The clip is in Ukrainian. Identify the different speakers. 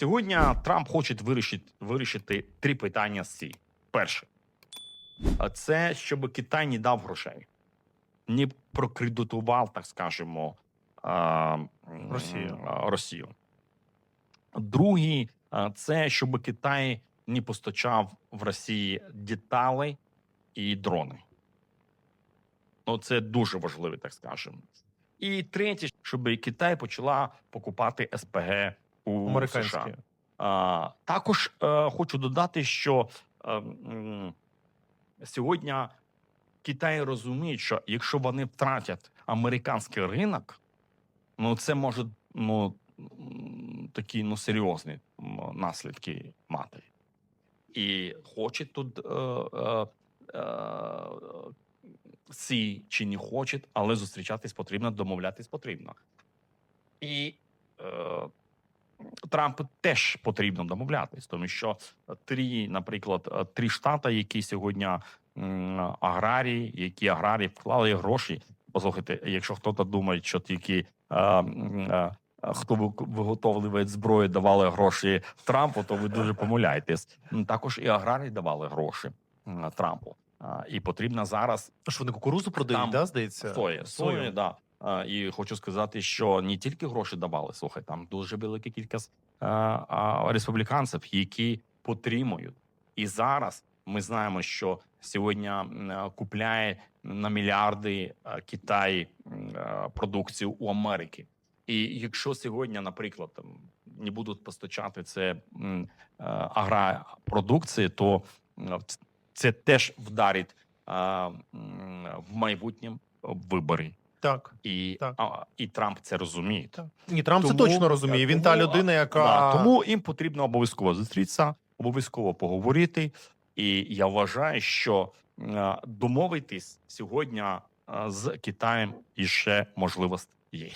Speaker 1: Сьогодні Трамп хоче вирішити, вирішити три питання з ці. Перше, а це щоб Китай не дав грошей, не прокредитував, так скажемо, а,
Speaker 2: Росію.
Speaker 1: Росію. Другий це щоб Китай не постачав в Росії деталі і дрони. Ну, це дуже важливо, так скажемо. І третє, щоб Китай почала покупати СПГ у. США. А, також е, хочу додати, що е, м, сьогодні Китай розуміє, що якщо вони втратять американський ринок, ну це може ну, такі ну, серйозні наслідки мати. І хоче тут е, е, е, сі чи не хоче, але зустрічатись потрібно, домовлятись потрібно. І Трампу теж потрібно домовлятись, тому що три, наприклад, е, три штати, які сьогодні аграрії, які аграрії вклали гроші. Послухайте, якщо хтось думає, що тільки е, е, хто ви- виготовлює зброю, давали гроші Трампу, то ви дуже помиляєтесь. Також і аграрії давали гроші Трампу. І потрібно зараз
Speaker 2: Що вони кукурузу продають,
Speaker 1: Там
Speaker 2: да, здається?
Speaker 1: Сої, сої, да. І хочу сказати, що не тільки гроші давали, слухай, там дуже велика кількість а, республіканців, які підтримують. І зараз ми знаємо, що сьогодні купляє на мільярди Китай продукцію у Америки. І якщо сьогодні, наприклад, не будуть постачати це м, а, агропродукції, то це теж вдарить в майбутньому вибори.
Speaker 2: Так.
Speaker 1: І,
Speaker 2: Так.
Speaker 1: а, і Трамп це розуміє.
Speaker 2: Так. Ні, Трамп це точно розуміє. Він та людина, яка
Speaker 1: Да, тому їм потрібно обов'язково зустрітися, обов'язково поговорити. І я вважаю, що е, домовитись сьогодні е, з Китаєм іще можливість є.